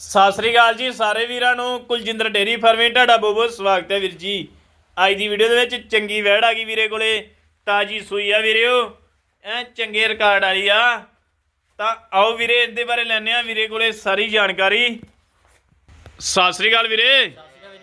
ਸਤਿ ਸ੍ਰੀ ਅਕਾਲ ਜੀ ਸਾਰੇ ਵੀਰਾਂ ਨੂੰ ਕੁਲਜਿੰਦਰ ਡੇਰੀ ਫਾਰਮਿੰਗ ਤੁਹਾਡਾ ਬਹੁਤ ਬਹੁਤ ਸਵਾਗਤ ਹੈ ਵੀਰ ਜੀ। ਅੱਜ ਦੀ ਵੀਡੀਓ ਦੇ ਵਿੱਚ ਚੰਗੀ ਵੈੜ ਆ ਗਈ ਵੀਰੇ ਕੋਲੇ ਤਾਜੀ ਸੂਈ ਆ ਵੀਰਿਓ ਐ ਚੰਗੇ ਰਿਕਾਰਡ ਵਾਲੀ ਆ। ਤਾਂ ਆਓ ਵੀਰੇ ਇਹਦੇ ਬਾਰੇ ਲੈਣੇ ਆ ਵੀਰੇ ਕੋਲੇ ਸਾਰੀ ਜਾਣਕਾਰੀ। ਸਤਿ ਸ੍ਰੀ ਅਕਾਲ ਵੀਰੇ। ਸਤਿ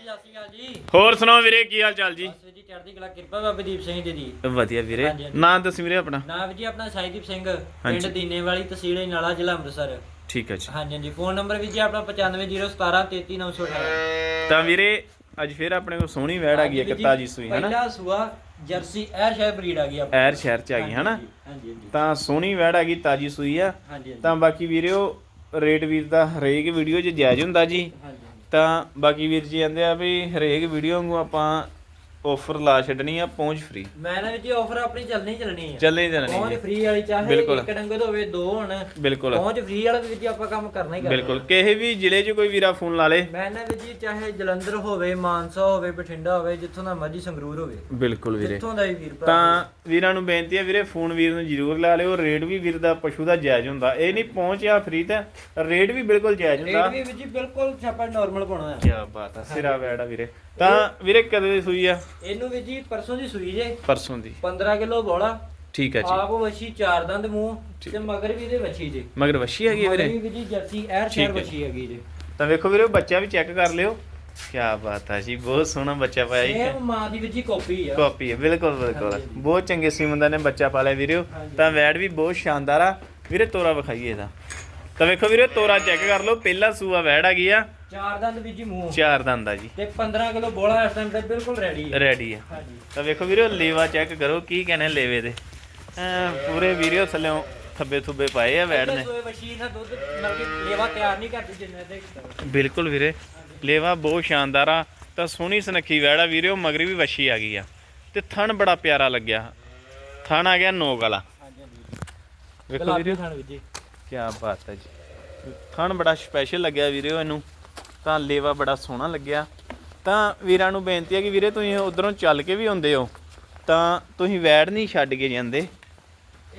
ਸ਼੍ਰੀ ਅਕਾਲ ਜੀ ਹੋਰ ਸੁਣਾਓ ਵੀਰੇ ਕੀ ਹਾਲ ਚਾਲ ਜੀ? ਬਸ ਜੀ ਚੜ੍ਹਦੀ ਕਲਾ ਕਿਰਪਾ ਬਾਬਾ ਦੀਪ ਸਿੰਘ ਜੀ। ਦੀ ਵਧੀਆ ਵੀਰੇ। ਹਾਂਜੀ, ਹਾਂਜੀ। ਨਾਂ ਦੱਸ ਵੀਰੇ ਆਪਣਾ। ਨਾਮ ਜੀ ਆਪਣਾ ਸਾਈਦੀਪ ਸਿੰਘ ਹਾਂਜੀ। ਪਿੰਡ ਦੀਨੇਵਾਲੀ ਤਹਿਸੀਲ ਨਾਲਾ ਜ਼ਿਲ੍ਹਾ ਅੰਮ੍ਰਿਤਸਰ। ਠੀਕ ਹੈ ਜੀ। ਹਾਂਜੀ ਹਾਂਜੀ। ਫੋਨ ਨੰਬਰ ਵੀ ਜੀ ਆਪਣਾ 9501733918 ਤਾਂ ਵੀਰੇ ਅੱਜ ਫਿਰ ਆਪਣੇ ਕੋਲ ਸੋਹਣੀ ਵੈੜ ਆ ਗਈ ਇੱਕ ਤਾਜੀ ਸੂਈ ਹਨਾ? ਪਹਿਲਾ ਸੂਆ ਜਰਸੀ ਐਰ ਸ਼ਾਹ ਬਰੀਡ ਆ ਗਈ ਆਪਣੀ। ਐਰ ਸ਼ਹਿਰ ਚ ਆ ਗਈ ਹਨਾ? ਹਾਂਜੀ ਹਾਂਜੀ ਤਾਂ ਸੋਹਣੀ ਵੈੜ ਆ ਗਈ ਤਾਜੀ ਸੂਈ ਆ। ਹਾਂਜੀ ਹਾਂਜੀ। ਤਾਂ ਬਾਕੀ ਵੀਰਿਓ ਰੇਟ ਵੀਰ ਦਾ ਹਰੇਕ ਵੀਡੀਓ 'ਚ ਜਾਇਜ਼ ਹੁੰਦਾ ਜੀ। ਹਾਂਜੀ ਤਾਂ ਬਾਕੀ ਵੀਰ ਜੀ ਕਹਿੰਦੇ ਆ ਵੀ ਹਰੇਕ ਵੀਡੀਓ ਨੂੰ ਆਪਾਂ ਆਫਰ ਲਾ ਛੱਡਣੀ ਆ ਪਹੁੰਚ ਫ੍ਰੀ ਮੈਂ ਨਾ ਜੀ ਆਫਰ ਆਪਣੀ ਚੱਲਣੀ ਚੱਲਣੀ ਹੈ ਚੱਲੇ ਜਾਣੀ ਪਹੁੰਚ ਫ੍ਰੀ ਵਾਲੀ ਚਾਹੇ ਬਿਲਕੁਲ। ਇੱਕ ਡੰਗਰ ਹੋਵੇ ਦੋ ਹੋਣ। ਬਿਲਕੁਲ। ਪਹੁੰਚ ਫ੍ਰੀ ਵਾਲਾ ਵੀ ਜੀ ਆਪਾਂ ਕੰਮ ਕਰਨਾ ਹੀ ਕਰਨਾ। ਬਿਲਕੁਲ। ਕਿਸੇ ਵੀ ਜ਼ਿਲ੍ਹੇ 'ਚ ਕੋਈ ਵੀਰਾ ਫੋਨ ਲਾ ਲੇ। ਮੈਂ ਨਾ ਵੀ ਜੀ ਚਾਹੇ ਜਲੰਧਰ ਹੋਵੇ ਮਾਨਸਾ ਹੋਵੇ ਬਠਿੰਡਾ ਹੋਵੇ ਜਿੱਥੋਂ ਦਾ ਮਰਜ਼ੀ ਸੰਗਰੂਰ ਹੋਵੇ। ਬਿਲਕੁਲ ਵੀਰੇ। ਜਿੱਥੋਂ ਦਾ ਵੀ ਵੀਰ ਭਰਾ ਤਾਂ ਵੀਰਾਂ ਨੂੰ ਬੇਨਤੀ ਹੈ ਵੀਰੇ ਫੋਨ ਵੀਰ ਨੂੰ ਜ਼ਰੂਰ ਲਾ ਲਿਓ। ਰੇਟ ਵੀ ਵੀਰ ਦਾ ਪਸ਼ੂ ਦਾ ਜਾਇਜ਼ ਹੁੰਦਾ। ਇਹ ਨਹੀਂ ਪਹੁੰਚਿਆ ਫ੍ਰੀ ਤਾਂ ਰੇਟ ਵੀ ਬਿਲਕੁਲ ਜਾਇਜ਼ ਹੁੰਦਾ। ਰੇਟ ਵੀ ਜੀ ਬਿਲਕੁਲ ਛਾਪਾ ਨਾਰਮਲ ਪਾਉਣਾ ਹੈ ਕੀ ਬਾਤ ਆ ਸਿਰਾ ਵੈੜ ਆ ਵੀਰੇ। ਤਾਂ ਵੀਰੇ ਕਦੇ ਦੀ ਸੂਈ ਆ? ਇਹਨੂੰ ਵੀ ਜੀ ਪਰਸੋਂ ਦੀ ਸੂਈ ਜੇ। ਪਰਸੋਂ ਦੀ। 15 ਕਿਲੋ ਬੋਲਾ ਠੀਕ ਹੈ ਜੀ। ਆਪ ਵਛੀ ਚਾਰ ਦੰਦ ਮੂੰਹ ਤੇ ਮਗਰ ਵੀ ਇਹਦੇ ਵਛੀ ਜੇ। ਮਗਰ ਵਸ਼ੀ ਹੈਗੀ ਵੀਰੇ ਮਗਰ ਵੀ ਜੀ ਜਰਸੀ ਐਰ ਸ਼ਹਿਰ ਹੈ। ਵਛੀ ਹੈਗੀ ਜੇ। ਤਾਂ ਵੇਖੋ ਵੀਰੇ ਬੱਚਾ ਵੀ ਚੈੱਕ ਕਰ ਲਿਓ। ਕੀ ਬਾਤ ਆ ਜੀ ਬਹੁਤ ਸੋਹਣਾ ਬੱਚਾ ਪਾਇਆ ਜੀ। ਇਹ ਮਾਂ ਦੀ ਵੀ ਜੀ ਕਾਪੀ ਆ। ਕਾਪੀ ਹੈ ਬਿਲਕੁਲ ਬਿਲਕੁਲ। ਬਹੁਤ ਚੰਗੇ ਸੀਮੰਦਾ ਨੇ ਬੱਚਾ ਪਾਲਿਆ ਹਾਂਜੀ। ਤਾਂ ਵੈੜ ਵੀ ਬਹੁਤ ਸ਼ਾਨਦਾਰ ਆ। ਵੀਰੇ ਤੋਰਾ ਵਿਖਾਈਏ ਇਹਦਾ। ਤਾਂ ਵੇਖੋ ਵੀਰੇ ਤੋਰਾ ਚੈੱਕ ਕਰ ਲਓ। ਪਹਿਲਾ ਸੂਆ ਵੈੜ ਆ ਗਈ ਆ। ਚਾਰ ਦੰਦ ਵੀ ਜੀ ਮੂੰਹ। ਚਾਰ ਦੰਦ ਆ ਜੀ। ਤੇ 15 ਕਿਲੋ ਬੋਲਾ ਇਸ ਟਾਈਮ ਤੇ ਬਿਲਕੁਲ ਰੈਡੀ ਹੈ ਰੈਡੀ ਆ। ਹਾਂਜੀ। ਤਾਂ ਵੇਖੋ ਵੀਰੇ ਲੇਵਾ ਚੈੱਕ ਕਰੋ ਕੀ ਕਹਿੰਦੇ ਲੇਵੇ ਦੇ। ਐਂ ਪੂਰੇ ਵੀਰਿਓ ਥੱਲੇੋਂ ਥੱਬੇ ਥੁੱਬੇ ਪਾਏ ਆ ਵੈੜ ਨੇ। ਸੋਏ ਵਛੀ ਦਾ ਦੁੱਧ ਮਤਲਬ ਕਿ ਲੇਵਾ ਤਿਆਰ ਨਹੀਂ ਕਰਦੀ ਜਿੰਨੇ ਤੇ ਬਿਲਕੁਲ ਵੀਰੇ ਲੇਵਾ ਬਹੁਤ ਸ਼ਾਨਦਾਰ ਆ। ਤਾਂ ਸੋਹਣੀ ਸੁਨੱਖੀ ਵੈੜ ਆ ਵੀਰਿਓ ਮਗਰੀ ਵੀ ਵੱਛੀ ਆ ਗਈ ਆ। ਤੇ ਥਣ ਬੜਾ ਪਿਆਰਾ ਲੱਗਿਆ। ਥਣ ਆ ਗਿਆ ਨੋਕ ਵਾਲਾ। ਹਾਂਜੀ ਹਾਂਜੀ। ਵੇਖੋ ਗੁਲਾਬੀ ਵੀਰੇ। ਵਿੱਚ ਜੀ। ਕੀ ਬਾਤ ਹੈ ਜੀ। ਥਣ ਬੜਾ ਸਪੈਸ਼ਲ ਲੱਗਿਆ ਵੀਰੇ ਇਹਨੂੰ। ਤਾਂ ਲੇਵਾ ਬੜਾ ਸੋਹਣਾ ਲੱਗਿਆ। ਤਾਂ ਵੀਰਾਂ ਨੂੰ ਬੇਨਤੀ ਹੈ ਕਿ ਵੀਰੇ ਤੁਸੀਂ ਉਧਰੋਂ ਚੱਲ ਕੇ ਵੀ ਆਉਂਦੇ ਹੋ। ਤਾਂ ਤੁਸੀਂ ਵੈੜ ਨਹੀਂ ਛੱਡ ਕੇ ਜਾਂਦੇ।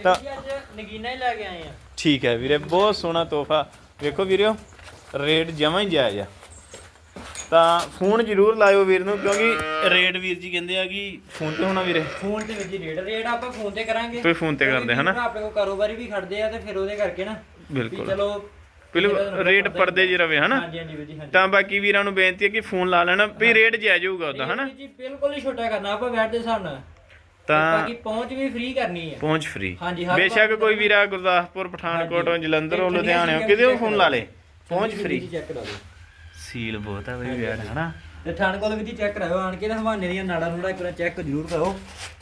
ਤਾਂ- ਅੱਜ ਨਗੀਨਾ ਹੀ ਲੈ ਕੇ ਆਏ ਆ। ਠੀਕ ਹੈ ਵੀਰੇ ਬਹੁਤ ਸੋਹਣਾ ਤੋਹਫਾ। ਵੇਖੋ ਵੀਰਿਓ ਰੇਟ ਜਮਾਂ ਹੀ ਜਾਇਜ਼ ਆ। ਤਾਂ ਫੋਨ ਜ਼ਰੂਰ ਲਾਇਓ ਵੀਰ ਨੂੰ ਕਿਉਂਕਿ ਰੇਟ ਵੀਰ ਜੀ ਕਹਿੰਦੇ ਆ ਕਿ ਫੋਨ ਤੇ ਹੋਣਾ ਵੀਰੇ। ਫੋਨ ਤੇ ਵਿੱਚ ਰੇਟ ਰੇਟ ਆਪਾਂ ਫੋਨ ਤੇ ਕਰਾਂਗੇ। ਕੋਈ ਫੋਨ ਤੇ ਕਰਦੇ ਹਨਾ? ਆਪਣੇ ਕੋਲ ਕਾਰੋਬਾਰੀ ਵੀ ਖੜਦੇ ਆ ਤੇ ਫਿਰ ਉਹਦੇ ਕਰਕੇ ਨਾ। ਬਿਲਕੁਲ। ਚਲੋ ਬਿਲਕੁਲ ਰੇਟ ਪਰਦੇ ਜੀ ਰਵੇ ਹਨਾ? ਹਾਂਜੀ ਹਾਂਜੀ ਵੀਰ ਜੀ ਹਾਂਜੀ। ਤਾਂ ਬਾਕੀ ਵੀਰਾਂ ਨੂੰ ਬੇਨਤੀ ਹੈ ਕਿ ਫੋਨ ਲਾ ਲੈਣਾ ਵੀ ਰੇਟ ਜਾਇਜ਼ ਹੋਊਗਾ ਉਹਦਾ ਹਨਾ? ਜੀ ਬਿਲਕੁਲ ਹੀ ਛੋਟਾ ਕਰਨਾ ਆਪਾਂ ਬੈਠ ਦੇ ਹਿਸਾਬ ਨਾਲ ਤਾਂ ਬਾਕੀ ਪਹੁੰਚ ਵੀ ਫ੍ਰੀ ਕਰਨੀ ਹੈ। ਪਹੁੰਚ ਫ੍ਰੀ ਹਾਂਜੀ, ਹਰ ਬੇਸ਼ੱਕ ਕੋਈ ਵੀਰਾ ਗੁਰਦਾਸਪੁਰ ਪਠਾਨਕੋਟ। ਜਲੰਧਰ ਤੇ ਲੁਧਿਆਣੇ ਠੰਡੀਆਂ ਕਿਤੇ ਫੋਨ ਲਾ ਲੇ। ਪਹੁੰਚ ਫ੍ਰੀ ਵੀਰ ਜੀ ਚੈੱਕ ਕਰਾ। ਦਿਓ ਸੀਲ ਬਹੁਤ ਆ ਬਈ ਯਾਰ ਹਨਾ? ਤੇ ਠਾਣ ਕੋਲ ਵੀ ਚੈੱਕ ਕਰਾਓ ਆਣ ਕੇ ਨਾ ਹਵਾਨੇ ਦੀਆਂ ਨਾੜਾਂ ਨੂੜਾ ਇੱਕ ਵਾਰ ਚੈੱਕ ਜ਼ਰੂਰ ਕਰੋ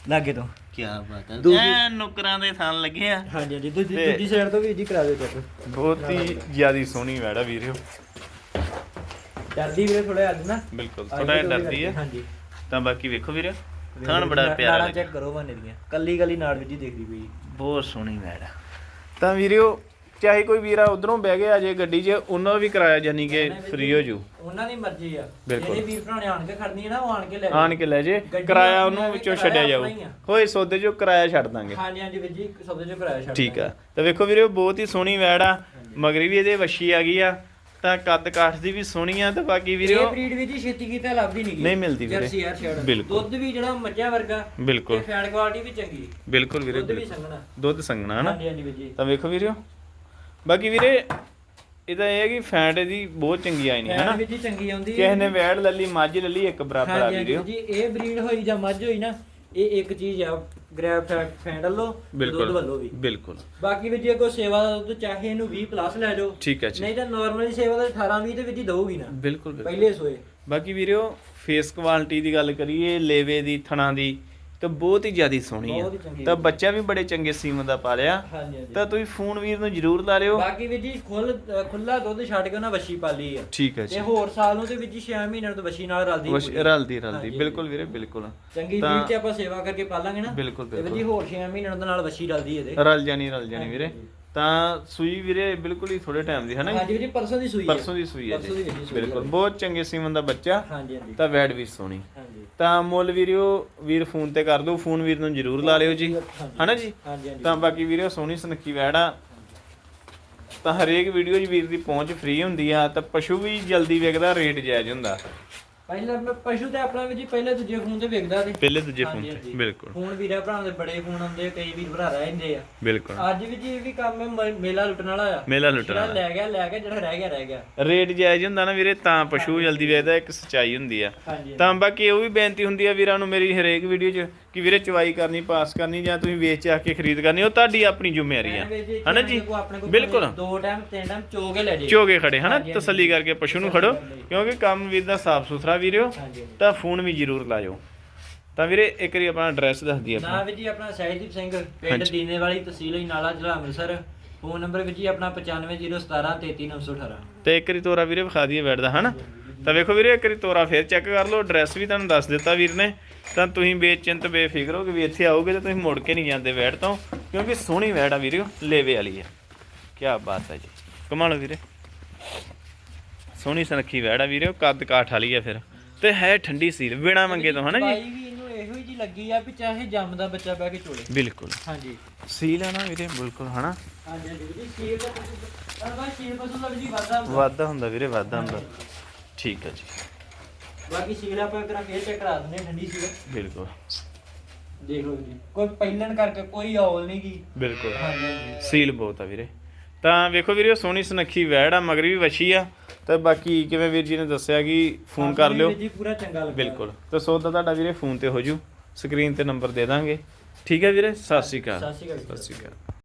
ਲਾਗੇ ਤੋਂ। ਕੀ ਬਾਤ ਹੈ। ਦੂਜੀ- ਐ ਨੁਕਰਾਂ ਦੇ ਥਣ ਲੱਗੇ ਆ। ਹਾਂਜੀ ਹਾਂਜੀ। ਦੂਜੀ ਤੇ- ਦੂਜੀ ਸਾਈਡ ਤੋਂ ਵੀ ਜੀ ਕਰਾ ਦਿਓ ਚੈੱਕ। ਬਹੁਤ ਹੀ ਜਿਆਦੀ ਸੋਹਣੀ ਵੈੜਾ ਵੀਰਿਓ ਡਰਦੀ ਵੀਰੇ ਥੋੜਾ ਅੱਜ ਨਾ। ਬਿਲਕੁਲ ਥੋੜਾ ਜਿਹਾ ਡਰਦੀ ਹੈ ਹਾਂਜੀ। ਤਾਂ ਬਾਕੀ ਵੇਖੋ ਵੀਰੇ ਥਣ ਬੜਾ ਪਿਆਰਾ ਨਾੜਾਂ ਲੱਗਿਆ। ਚੈੱਕ ਕਰੋ ਹਵਾਨੇ ਦੀਆਂ। ਕੱਲੀ ਕੱਲੀ ਨਾੜ ਵਿੱਚ ਹੀ ਦੇਖਦੀ ਪਈ। ਬਹੁਤ ਸੋਹਣੀ ਵੈੜਾ ਤਾਂ ਵੀਰਿਓ ਚਾਹੇ ਕੋਈ ਵੀਰਾ ਉਧਰੋਂ ਬਹਿ ਗਿਆ ਅਜੇ ਗੱਡੀ 'ਚ ਉਹਨਾਂ ਦਾ ਵੀ ਕਿਰਾਇਆ ਜਾਨੀ ਕਿ ਫ੍ਰੀ ਹੋ ਜੂ। ਉਹਨਾਂ ਦੀ ਮਰਜ਼ੀ ਆ। ਬਿਲਕੁਲ। ਜਿਹੜੇ ਵੀਰ ਭਰਾ ਨੇ ਆਣ ਕੇ ਖੜਨੀ ਹੈ ਨਾ ਉਹ ਆਣ ਕੇ ਲੈ ਆਣ ਕੇ ਲੈ ਜੇ ਗੱਡੀ ਕਿਰਾਇਆ ਉਹਨੂੰ ਵਿੱਚੋਂ ਕਿਰਾਇਆ ਛੱਡਿਆ ਜਾਊ ਆਪਣਾ ਹੀ ਆ। ਹੋਏ ਸੌਦੇ 'ਚੋਂ ਕਿਰਾਇਆ ਛੱਡ ਦਾਂਗੇ। ਹਾਂਜੀ ਹਾਂਜੀ ਵੀਰ ਜੀ ਸਭ ਤੋਂ ਕਰਾਇਆ ਛੱਡ ਠੀਕ ਆ। ਤਾਂ ਵੇਖੋ ਵੀਰੇ ਬਹੁਤ ਹੀ ਸੋਹਣੀ ਵੈੜ ਆ। ਮਗਰੀ ਵੀ ਇਹਦੇ ਵੱਛੀ ਆ ਗਈ ਆ। ਤਾਂ ਕੱਦ ਕਾਠ ਦੀ ਵੀ ਸੋਹਣੀ ਆ ਤੇ ਬਾਕੀ ਵੀਰੇ ਇਹ ਬਰੀਡ ਵੀ ਜੀ ਛੇਤੀ ਕੀਤਾ ਲੱਭਦੀ ਨਹੀਂ ਨਹੀਂ ਮਿਲਦੀ ਵੀਰੇ। ਜਰਸੀ ਯਾਰ ਛੜ। ਬਿਲਕੁਲ। ਦੁੱਧ ਵੀ ਜਿਹੜਾ ਮੱਝਾਂ ਵਰਗਾ ਤੇ ਬਿਲਕੁਲ ਫੈਟ ਕੁਆਲਿਟੀ ਵੀ ਚੰਗੀ। ਬਿਲਕੁਲ ਵੀਰੇ ਦੁੱਧ ਵੀ ਬਿਲਕੁਲ। ਸੰਘਣਾ। ਦੁੱਧ ਸੰਗਣਾ ਹਨਾ ਹਾਂਜੀ ਹਾਂਜੀ ਵੀਰ ਜੀ। ਤਾਂ ਵੇਖੋ ਵੀਰਿਓ ਬਾਕੀ ਵੀਰੇ ਇਹਦਾ ਇਹ ਹੈ ਕਿ ਫੈਟ ਇਹਦੀ ਬਹੁਤ ਚੰਗੀ ਆਈ ਨਹੀਂ ਫੈਟ ਹਨਾ? ਵੀ ਜੀ ਚੰਗੀ ਆਉਂਦੀ ਕਿਸੇ ਨੇ ਵੈੜ ਲੱਲੀ ਮੱਝ ਲੱਲੀ ਇੱਕ ਬਰਾਬਰ ਆ ਵੀਰ। ਜੀ ਇਹ ਬਰੀਡ ਹੋਈ ਜਾਂ ਮੱਝ ਹੋਈ ਨਾ ਇਹ ਇੱਕ ਚੀਜ਼ ਆ ਗ੍ਰੈਬ ਫੈਟ ਫੈਂਡ ਵੱਲੋਂ ਦੁੱਧ ਵੱਲੋਂ ਵੀ। ਬਿਲਕੁਲ। ਬਾਕੀ ਵੀ ਜੇ ਕੋਈ ਸੇਵਾ ਦਾ ਦੁੱਧ ਚਾਹੇ ਇਹਨੂੰ 20 ਪਲੱਸ ਲੈ ਜਾਓ ਠੀਕ ਹੈ ਜੀ। ਨਹੀਂ ਤਾਂ ਨਾਰਮਲੀ ਸੇਵਾ ਦਾ 18 20 ਤੇ ਵੀ ਜੀ ਦਊਗੀ ਨਾ। ਬਿਲਕੁਲ। ਪਹਿਲੇ ਸੋਏ। ਬਾਕੀ ਵੀਰਿਓ ਫੇਸ ਕੁਆਲਿਟੀ ਦੀ ਗੱਲ ਕਰੀਏ ਲੇਵੇ ਦੀ ਥਣਾ ਦੀ ਤਾਂ ਬਹੁਤ ਹੀ ਜ਼ਿਆਦੀ ਸੋਹਣੀ ਬਹੁਤ ਹੀ ਆ ਤਾਂ ਬੱਚਾ ਵੀ ਬੜੇ ਚੰਗੇ ਸੀਮਨ ਦਾ ਪਾਲਿਆ ਹਾਂਜੀ ਹਾਂਜੀ। ਤਾਂ ਤੁਸੀਂ ਫੋਨ ਵੀਰ ਨੂੰ ਜ਼ਰੂਰ ਲਾ ਲਿਓ। ਬਾਕੀ ਵੀ ਜੀ ਖੁੱਲ ਖੁੱਲਾ ਦੁੱਧ ਛੱਡ ਕੇ ਉਹਨਾਂ ਵੱਛੀ ਪਾਲੀ ਆ। ਠੀਕ ਹੈ ਜੀ। ਤੇ ਹੋਰ ਸਾਲ ਨੂੰ ਤੇ ਵੀ ਜੀ 6 ਮਹੀਨਿਆਂ ਤੋਂ ਵੱਛੀ ਨਾਲ ਰਲਦੀ ਕੁਛ ਪੂਰੀ। ਰਲਦੀ ਰਲਦੀ। ਹਾਂਜੀ, ਬਿਲਕੁਲ ਵੀਰੇ ਬਿਲਕੁਲ। ਚੰਗੀ ਤਾਂ- ਚ ਆਪਾਂ ਸੇਵਾ ਕਰਕੇ ਪਾਲਾਂਗੇ ਨਾ। ਬਿਲਕੁਲ ਤੇ ਵੀ ਜੀ ਹੋਰ 6 ਮਹੀਨਿਆਂ ਦੇ ਨਾਲ ਵੱਛੀ ਰਲਦੀ ਇਹਦੇ। ਰਲ ਜਾਣੀ ਰਲ ਜਾਣੀ ਵੀਰੇ। ਤਾਂ ਸੂਈ ਵੀਰੇ ਬਿਲਕੁਲ ਹੀ ਥੋੜੇ ਟਾਈਮ ਦੀ ਹੈ ਨਾ ਹਾਂਜੀ ਵੀ ਜੀ ਪਰਸੋਂ ਦੀ ਸੂਈ ਹੈ। ਪਰਸੋਂ ਦੀ ਸੂਈ ਹੈ ਪਰਸੋਂ ਦੀ ਜੀ ਵੱਡੀ ਸੂਈ ਬਿਲਕੁਲ। ਬਹੁਤ ਚੰਗੇ ਸੀਮਨ ਦਾ ਬੱਚਾ ਹਾਂਜੀ ਹਾਂਜੀ। ਤਾਂ ਵੈੜ ਵੀ ਸੋਹਣੀ। ਹਾਂਜੀ। ਤਾਂ ਮੁੱਲ ਵੀਰਿਓ ਵੀਰ ਫੋਨ ਤੇ ਕਰ ਦਿਓ ਫੋਨ ਵੀਰ ਨੂੰ ਜ਼ਰੂਰ ਲਾ ਲਿਓ ਜੀ। ਹਨਾ ਜੀ? ਹਾਂਜੀ ਹਾਂਜੀ। ਤਾਂ ਬਾਕੀ ਵੀਰਿਓ ਸੋਹਣੀ ਸੁਨੱਖੀ ਵੈੜ ਆ। ਤਾਂ ਹਰੇਕ ਵੀਡੀਓ 'ਚ ਵੀਰ ਦੀ ਪਹੁੰਚ ਫ੍ਰੀ ਹੁੰਦੀ ਆ ਤਾਂ ਪਸ਼ੂ ਵੀ ਜਲਦੀ ਵਿਕਦਾ ਰੇਟ ਜਾਇਜ਼ ਹੁੰਦਾ। ਪਹਿਲਾਂ ਮੈਂ ਪਸ਼ੂ ਤੇ ਆਪਣਾ ਵੀ ਜੀ ਪਹਿਲੇ ਦੂਜੇ ਫੋਨ ਤੇ ਵੇਖਦਾ ਸੀ। ਪਹਿਲੇ ਦੂਜੇ ਫੋਨ ਹਾਂਜੀ, ਤੇ ਹਾਂਜੀ। ਬਿਲਕੁਲ। ਫੋਨ ਵੀਰਾਂ ਭਰਾਵਾਂ ਦੇ ਬੜੇ ਫੋਨ ਆਉਂਦੇ ਆ, ਕਈ ਵੀਰ ਭਰਾ ਰਹਿ ਜਾਂਦੇ ਆ। ਬਿਲਕੁਲ। ਅੱਜ ਵੀ ਜੀ ਇਹ ਵੀ ਕੰਮ ਹੈ ਮ- ਮੇਲਾ ਲੁੱਟਣ ਵਾਲਾ ਆ। ਮੇਲਾ ਲੁੱਟਣ ਜਿਹੜਾ ਵਾਲਾ। ਲੈ ਗਿਆ ਲੈ ਗਿਆ ਜਿਹੜਾ ਰਹਿ ਗਿਆ ਰਹਿ ਗਿਆ। ਰੇਟ ਜਾਇਜ਼ ਹੁੰਦਾ ਨਾ ਵੀਰੇ ਤਾਂ ਪਸ਼ੂ ਜਲਦੀ ਵਿਕਦਾ ਇੱਕ ਸਚਾਈ ਹੁੰਦੀ ਆ। ਹਾਂਜੀ ਤਾਂ ਬਾਕੀ ਉਹ ਵੀ ਬੇਨਤੀ ਹੁੰਦੀ ਆ ਵੀਰਾਂ ਨੂੰ ਮੇਰੀ ਹਰੇਕ ਵੀਡੀਓ 'ਚ ਕਿ ਵੀਰੇ ਚਵਾਈ ਕਰਨੀ ਪਾਸ ਕਰਨੀ ਜਾਂ ਤੁਸੀਂ ਵੇਚ ਆ ਕੇ ਖਰੀਦ ਕਰਨੀ ਉਹ ਤੁਹਾਡੀ ਆਪਣੀ ਜ਼ਿੰਮੇਵਾਰੀ ਆ। ਐਵੇਂ ਹਨਾ ਜੀ ਆਪਣੇ ਕੋਲ- ਆਪਣੇ ਕੋਲ ਬਿਲਕੁਲ। ਦੋ ਟਾਈਮ ਤਿੰਨ ਟਾਈਮ ਚੋ ਕੇ ਲੈ ਜੇ। ਝੋਗੇ ਖੜੇ ਹਨਾ। ਤਸੱਲੀ ਕਰਕੇ ਪਸ਼ੂ ਨੂੰ ਖੜੋ ਕਿਉਂਕਿ ਕੰਮ ਵੀਰ ਦਾ ਸਾਫ਼ ਸੁਥਰਾ ਵੀਰਿਓ? ਹਾਂਜੀ। ਤਾਂ ਫੋਨ ਵੀ ਜ਼ਰੂਰ ਲਾਇਓ। ਤਾਂ ਵੀਰੇ ਇੱਕ ਵਾਰੀ ਆਪਣਾ ਐਡਰੈਸ ਦੱਸ ਦਈਏ ਆਪਣਾ। ਨਾ ਵੀ ਜੀ ਆਪਣਾ ਸਹਿਜਦੀਪ ਸਿੰਘ ਪਿੰਡ ਦੀਨੇ ਵਾਲੀ ਤਹਿਸੀਲ ਨਾਲਾ ਜ਼ਿਲ੍ਹਾ ਅੰਮ੍ਰਿਤਸਰ। ਫੋਨ ਨੰਬਰ ਵੀ ਜੀ ਆਪਣਾ 9501733918 ਤੇ ਇੱਕ ਵਾਰੀ ਤੋਰਾ ਵੀਰੇ ਵਿਖਾ ਦਈਏ ਬੈਠਦਾ ਹਨਾ? ਤਾਂ ਵੇਖੋ ਵੀਰੇ ਇੱਕ ਵਾਰੀ ਤੋਰਾ ਫੇਰ ਚੈੱਕ ਕਰ ਲਓ। ਐਡਰੈਸ ਵੀ ਤੁਹਾਨੂੰ ਦੱਸ ਦਿੱਤਾ ਵੀਰ ਨੇ। ਤਾਂ ਤੁਸੀਂ ਬੇਚਿੰਤ ਬੇਫਿਕਰ ਹੋ ਕਿ ਵੀ ਇੱਥੇ ਆਓਗੇ ਤਾਂ ਤੁਸੀਂ ਮੁੜ ਕੇ ਨਹੀਂ ਜਾਂਦੇ ਵੈੜ ਤੋਂ। ਕਿਉਂਕਿ ਸੋਹਣੀ ਵੈੜ ਆ ਵੀਰੇ ਲੇਵੇ ਵਾਲੀ ਆ। ਕੀ ਬਾਤ ਹੈ ਜੀ। ਕਮਾਲ ਵੀਰੇ। ਸੋਹਣੀ ਸੁਨੱਖੀ ਵੈੜ ਆ ਵੀਰੇ ਕੱਦ ਕਾਠ ਵਾਲੀ ਆ ਫਿਰ। ਤੇ ਹੈ ਠੰਡੀ ਸੀਲ ਬਿਨਾ ਮੰਗੇ ਤੋਂ ਹਨਾ ਜੀ? ਬਾਈ ਵੀ ਇਹਨੂੰ ਇਹੋ ਜੀ ਲੱਗੀ ਆ ਵੀ ਚਾਹੇ ਜੰਮਦਾ ਬੱਚਾ ਬਹਿ ਕੇ ਚੋਲੇ। ਬਿਲਕੁਲ। ਹਾਂਜੀ। ਸੀਲ ਆ ਨਾ ਵੀਰੇ ਬਿਲਕੁਲ ਹਨਾ? ਹਾਂਜੀ ਹਾਂਜੀ ਜੀ ਸੀਲ ਦਾ ਪਰ ਬਾਈ ਸੀਲ ਪਸੂ ਦਾ ਵੀ ਜੀ ਵਾਧਾ ਹੁੰਦਾ। ਵਾਧਾ ਹੁੰਦਾ ਵੀਰੇ ਵਾਧਾ ਹੁੰਦਾ। ਠੀਕ ਹੈ ਜੀ। ਬਾਕੀ ਸੀਲ ਆਪਾਂ ਇੱਕ ਵਾਰ ਫੇਰ ਚੈੱਕ ਕਰਾ ਦਿੰਦੇ ਹਾਂ ਠੰਡੀ ਸੀਲ। ਬਿਲਕੁਲ। ਦੇਖ ਲਓ ਜੀ। ਕੋਈ ਪਹਿਲਣ ਕਰਕੇ ਕੋਈ ਔਲ ਨਹੀਂ ਗੀ। ਬਿਲਕੁਲ। ਹਾਂਜੀ ਹਾਂਜੀ। ਸੀਲ ਬਹੁਤ ਆ ਵੀਰੇ। ਤਾਂ ਵੇਖੋ ਵੀਰੇ ਸੋਹਣੀ ਸੁਨੱਖੀ ਵੈੜ ਆ ਮਗਰ ਵੀ ਵਛੀ ਆ। ਤਾਂ ਬਾਕੀ ਕਿਵੇਂ ਵੀਰ ਜੀ ਨੇ ਦੱਸਿਆ ਕਿ ਫੋਨ ਕਰ ਲਿਓ। ਜੀ ਪੂਰਾ ਚੰਗਾ ਲੱਗਾ। ਬਿਲਕੁਲ। ਤਾਂ ਸੌਦਾ ਤੁਹਾਡਾ ਵੀਰੇ ਫੋਨ ਤੇ ਹੋ ਜੂ। ਸਕਰੀਨ ਤੇ ਨੰਬਰ ਦੇ ਦਾਂਗੇ। ਠੀਕ ਹੈ ਵੀਰੇ ਸਤਿ ਸ਼੍ਰੀ ਅਕਾਲ। ਸਤਿ ਸ਼੍ਰੀ ਅਕਾਲ ਜੀ। ਸਤਿ ਸ਼੍ਰੀ ਅਕਾਲ।